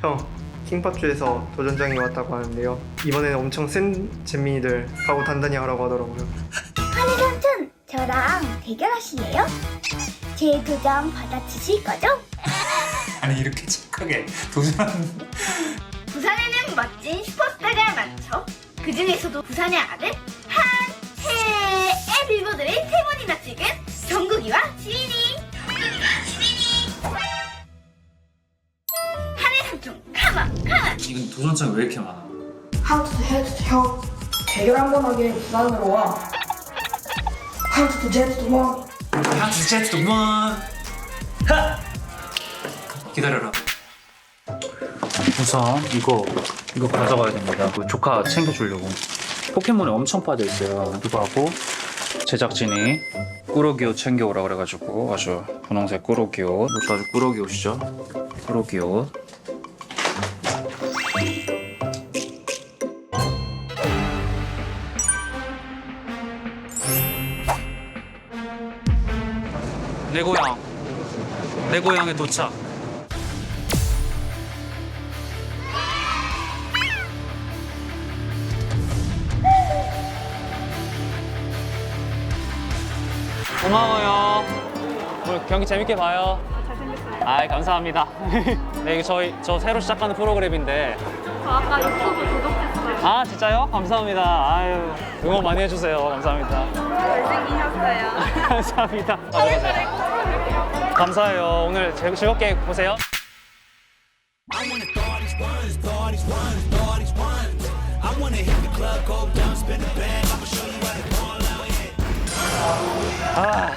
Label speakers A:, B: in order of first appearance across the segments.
A: 형, 킹팟주에서 도전장이 왔다고 하는데요. 이번에는 엄청 센 잼민이들 각오 단단히 하라고 하더라고요.
B: 하늘 삼촌, 저랑 대결하실래요? 제 도전 받아주실 거죠?
C: 아니 이렇게 착하게 도전
B: 부산에는 멋진 슈퍼스타가 많죠. 그 중에서도 부산의 아들 한해의 빌보드를 세 번이나 찍은 정국이와 지민이.
C: 도전장이 왜 이렇게 많아?
D: 하우투 헤드 형. 대결 한 번 하기에 부산으로 와 하우투 제트 원
C: 하트 제트 원 하! 기다려라. 우선 이거 이거 가져가야 됩니다. 그 조카 챙겨주려고. 포켓몬에 엄청 빠져있어요. 이거 하고 제작진이 꾸러기 옷 챙겨오라 그래가지고 아주 분홍색 꾸러기 옷. 이것도 아주 꾸러기 옷이죠. 꾸러기 옷 내 고향. 내 고향에 도착. 고마워요. 오늘 경기 재밌게 봐요. 잘생겼어요. 아 감사합니다. 네 이거 저희 저 새로 시작하는 프로그램인데.
E: 저 아까 유튜브 구독했어요.
C: 아 진짜요? 감사합니다. 아유 응원 많이 해주세요. 감사합니다.
E: 잘생기셨어요.
C: 감사합니다 감사해요. 오늘 즐- 즐겁게 보세요. 아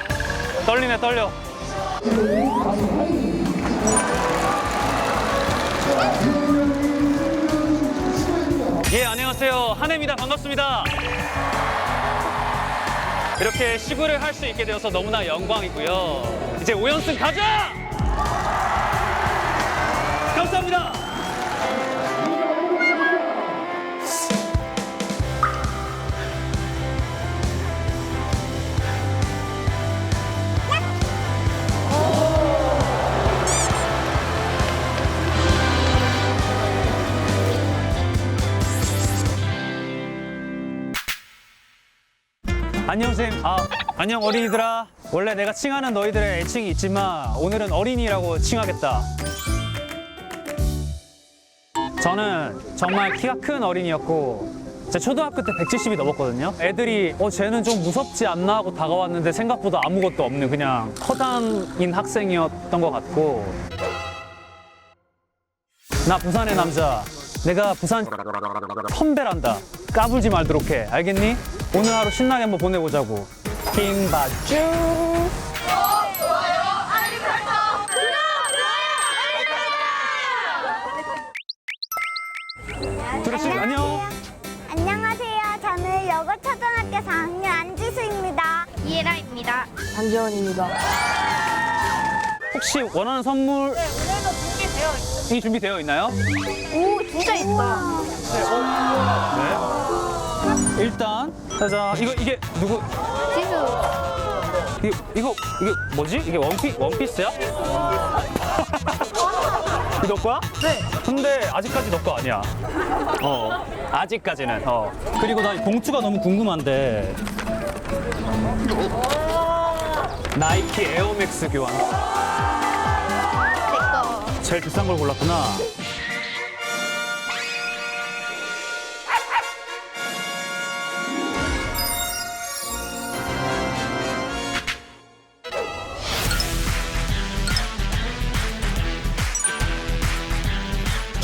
C: 떨리네 떨려. 예 안녕하세요. 한혜입니다. 반갑습니다 이렇게 시구를 할 수 있게 되어서 너무나 영광이고요. 이제 5연승 가자! 감사합니다 안녕 쌤. 아 안녕 어린이들아. 원래 내가 칭하는 너희들의 애칭이 있지만 오늘은 어린이라고 칭하겠다. 저는 정말 키가 큰 어린이였고 제 초등학교 때 170이 넘었거든요. 애들이 어 쟤는 좀 무섭지 않나 하고 다가왔는데 생각보다 아무것도 없는 그냥 허당인 학생이었던 것 같고 나 부산의 남자. 내가 부산 선배란다. 까불지 말도록 해. 알겠니? 오늘 하루 신나게 한번 보내보자고. 킹바쭈. 그렇지, 안녕.
B: 안녕하세요. 저는 여고 초등학교 4학년 안지수입니다. 이예라입니다.
D: 장재원입니다
C: 혹시 원하는 선물
E: 오늘도 준비되어 있어요.
C: 이 준비되어 있나요?
B: 오, 진짜 있어요.
C: 네. 일단 자자 이거 이게 누구?
B: 지수.
C: 이거 이거 이게 뭐지? 이게 원피 원피스야? 이거 너 거야? 네. 근데 아직까지 너 거 아니야. 어. 아직까지는. 어. 그리고 나 봉투가 너무 궁금한데. 나이키 에어맥스 교환. 제일 비싼 걸 골랐구나.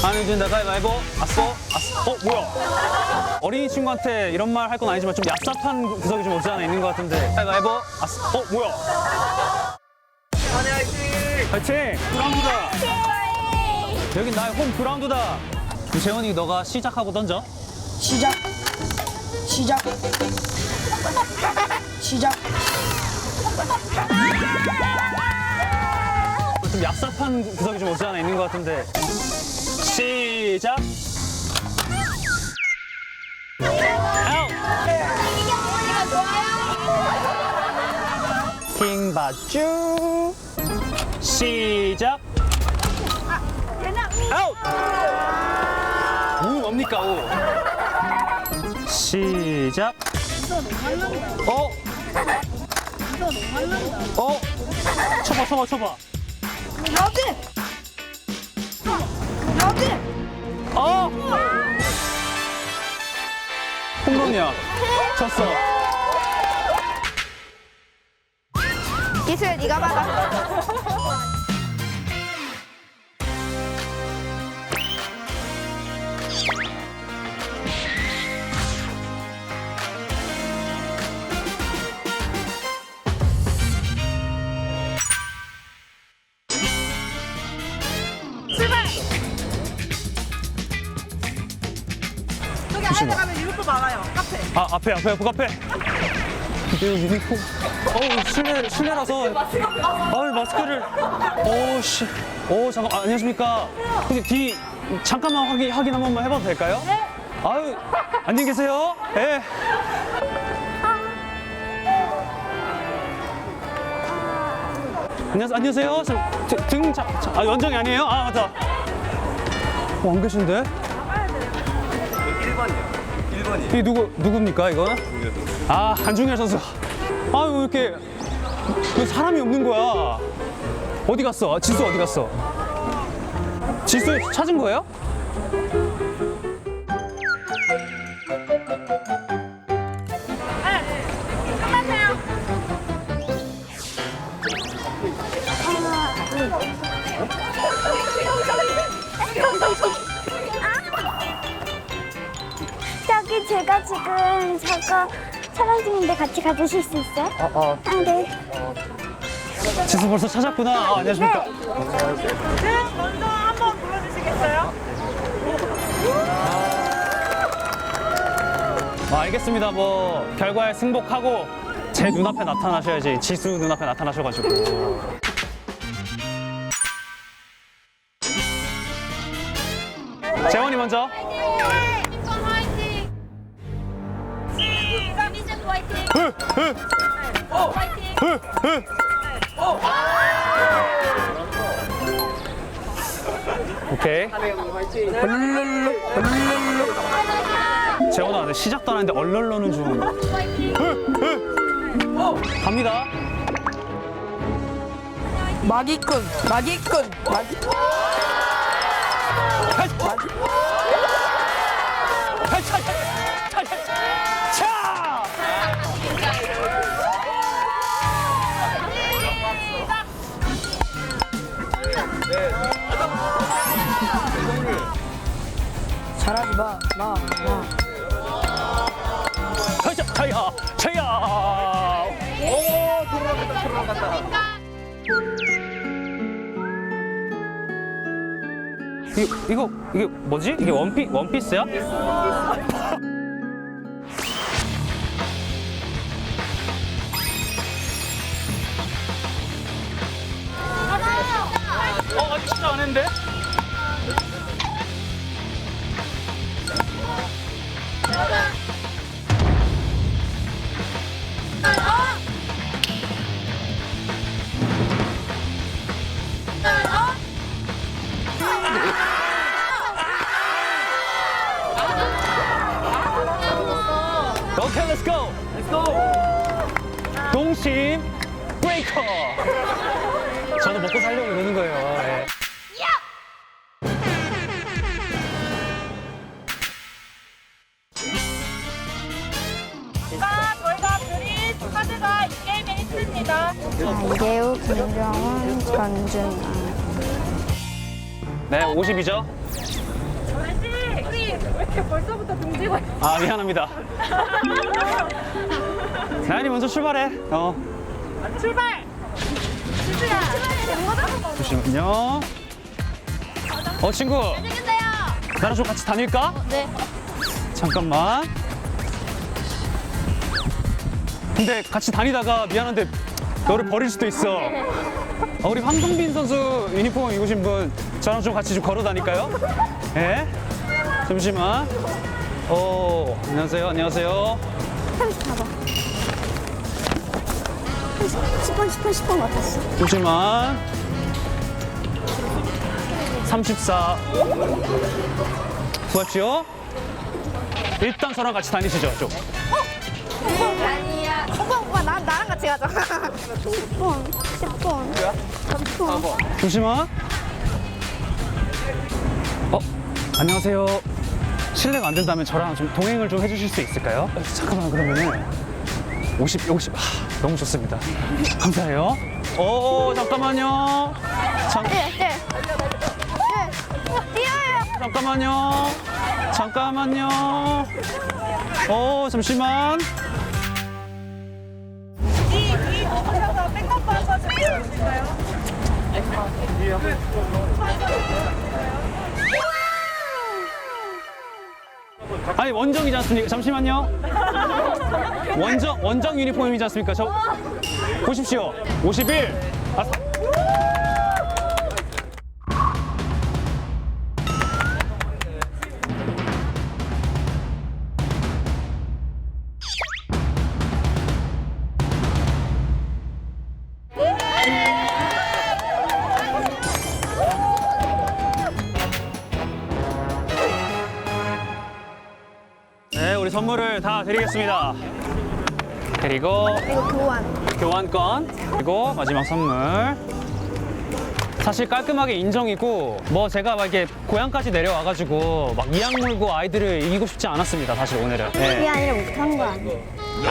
C: 안 해준다 가위바위보? 아싸? 아싸? 어 뭐야? 어린이 친구한테 이런 말 할 건 아니지만 좀 얍삽한 구석이 좀 없지 않아 있는 것 같은데. 가위바위보? 아싸? 어 뭐야? 화이팅! 화이팅! 브라운드다. 여긴 나의 홈 그라운드다. 그럼 재원이 너가 시작하고 던져.
D: 시작. 시작. 시작.
C: 좀 얍삽한 구석이 좀 없지 않아 있는 것 같은데. 시작. 킹바쭈. 시작. 아웃. 뭡니까 오? 시작. 어? 어? 쳐봐 쳐봐 쳐봐.
D: 여기!
C: 어? 홈런이야. 졌어.
B: 기술 네가 받아.
E: 안에 가면 유니폼 많아요. 카페.
C: 아 앞에 앞에 앞에 앞에. 이거 유니폼. 어우 실내 실내라서. 아유 마스크를. 어우 씨. 오 잠깐 아, 안녕하십니까. 혹시 뒤 잠깐만 확인 확인 한 번만 해봐도 될까요? 네. 아유 안녕히 계세요. 예. 안녕하세요. 안녕하세요. 저, 등- 등, 자, 자, 아, 연정이 아니에요? 아, 맞다. 어, 안 계신데? 1번이요. 1번이요. 이 누구, 누굽니까, 이거는? 아, 한중열 선수. 아, 왜 이렇게, 왜 사람이 없는 거야? 어디 갔어? 아, 지수 어디 갔어? 지수 찾은 거예요?
B: 제가 지금 저거 촬영 중인데 같이 가주실 수 있어요?
C: 아, 아,
B: 아, 네.
C: 지수 벌써 찾았구나. 아, 안녕하십니까.
E: 네, 먼저 한번 불러주시겠어요?
C: 아, 알겠습니다. 뭐 결과에 승복하고 제 눈앞에 나타나셔야지 지수 눈앞에 나타나셔가지고. 재원이 먼저.
B: 화이팅! 화이팅!
C: 오케이. 재원아, 근데 시작도 안 했는데 얼얼러는 좀. 갑니다.
D: 마기꾼! 마기꾼! 마기... 잘하지 마, 마, 마.
C: 가자, 차야, 차야. 오, 돌아간다, 돌아간다. 이거, 이거, 이게 뭐지? 이게 원피, 원피스야? 어, 아직 시작 안 했는데?
E: 자, 저희가 드린 카드가 이 게임에 있습니다.
B: 이대우, 김정은, 전준아.
C: 네, 50이죠?
E: 왠지 우리 왜 이렇게 벌써부터 등지고 있어?
C: 아, 미안합니다. 자연이 먼저 출발해. 어,
E: 출발! 지수야!
C: 잠시만요. 어, 친구.
B: 안녕하세요.
C: 나랑 좀 같이 다닐까?
B: 네.
C: 잠깐만. 근데 같이 다니다가 미안한데 너를 버릴 수도 있어. 어, 우리 황동빈 선수 유니폼 입으신 분 저랑 좀 같이 좀 걸어 다닐까요? 예? 잠시만. 오, 안녕하세요. 안녕하세요.
B: 10번, 10번, 10번 맞았어.
C: 잠시만. 34. 수고하십시오. 일단 저랑 같이 다니시죠, 좀.
B: 아 같이 가자. 10분 10분. 10분.
C: 잠시만. 어, 안녕하세요. 실례가 안 된다면 저랑 좀 동행을 좀 해주실 수 있을까요? 어, 잠깐만 그러면은 50, 50, 아, 너무 좋습니다. 감사해요. 어, 잠깐만요. 잠.
B: 네. 뛰어요.
C: 잠깐만요. 잠깐만요. 어, 잠시만. 아니 원정이지 않습니까? 잠시만요. 원정 원정 유니폼이지 않습니까? 저 보십시오. 51. 아, 선물을 다 드리겠습니다. 그리고
B: 이거 교환.
C: 교환권 그리고 마지막 선물. 사실 깔끔하게 인정이고 뭐 제가 막 이렇게 고향까지 내려와가지고 막 이악 물고 아이들을 이기고 싶지 않았습니다. 사실 오늘은.
B: 그게
C: 네.
B: 아니라 못한 거 아니야.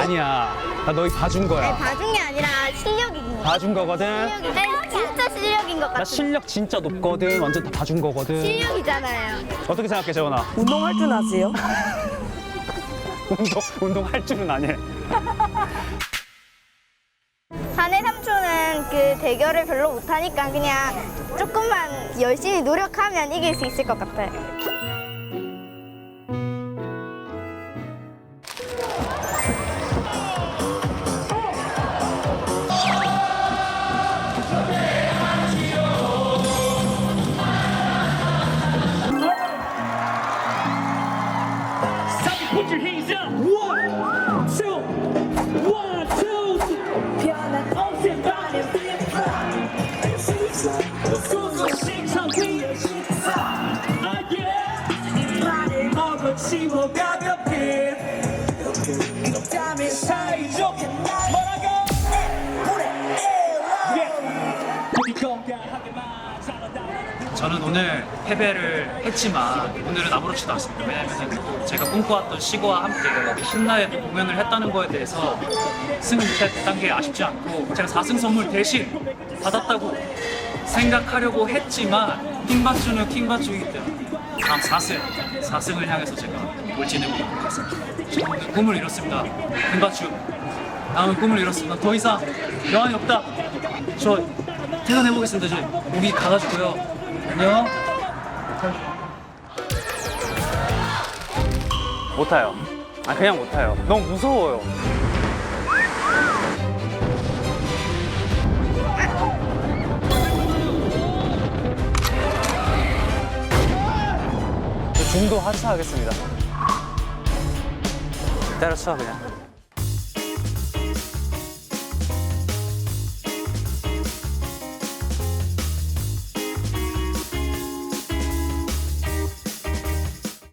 C: 아니야. 나 너희 봐준 거야.
B: 봐준 게 아니라 실력인 거.
C: 봐준 거거든.
B: 실력이 네, 진짜 실력인 것
C: 나
B: 같아.
C: 실력 진짜 높거든. 완전 다 봐준 거거든.
B: 실력이잖아요.
C: 어떻게 생각해, 재원아?
E: 운동할 줄 아세요?
C: 운동 운동할 줄은 아네.
B: 사내 삼촌은 그 대결을 별로 못하니까 그냥 조금만 열심히 노력하면 이길 수 있을 것 같아요.
C: 저는 오늘 패배를 했지만 오늘은 아무렇지도 않습니다. 왜냐하면 제가 꿈꿔왔던 시고와 함께 신나게 또 공연을 했다는 거에 대해서 승을 못했던 게 아쉽지 않고 제가 4승 선물 대신 받았다고 생각하려고 했지만 킹받주는 킹받주이기 때문에 다음 4승, 4승을 향해서 제가 몰진해 보도록 하겠습니다. 오늘 꿈을 이뤘습니다. 킹받주 다음은 꿈을 이뤘습니다. 더 이상 여한이 없다. 저 퇴근해 보겠습니다. 저 목이 가가지고요. 안녕. 못 타요. 아 그냥 못 타요. 너무 무서워요. 저 중도 하차하겠습니다. 때려쳐 그냥.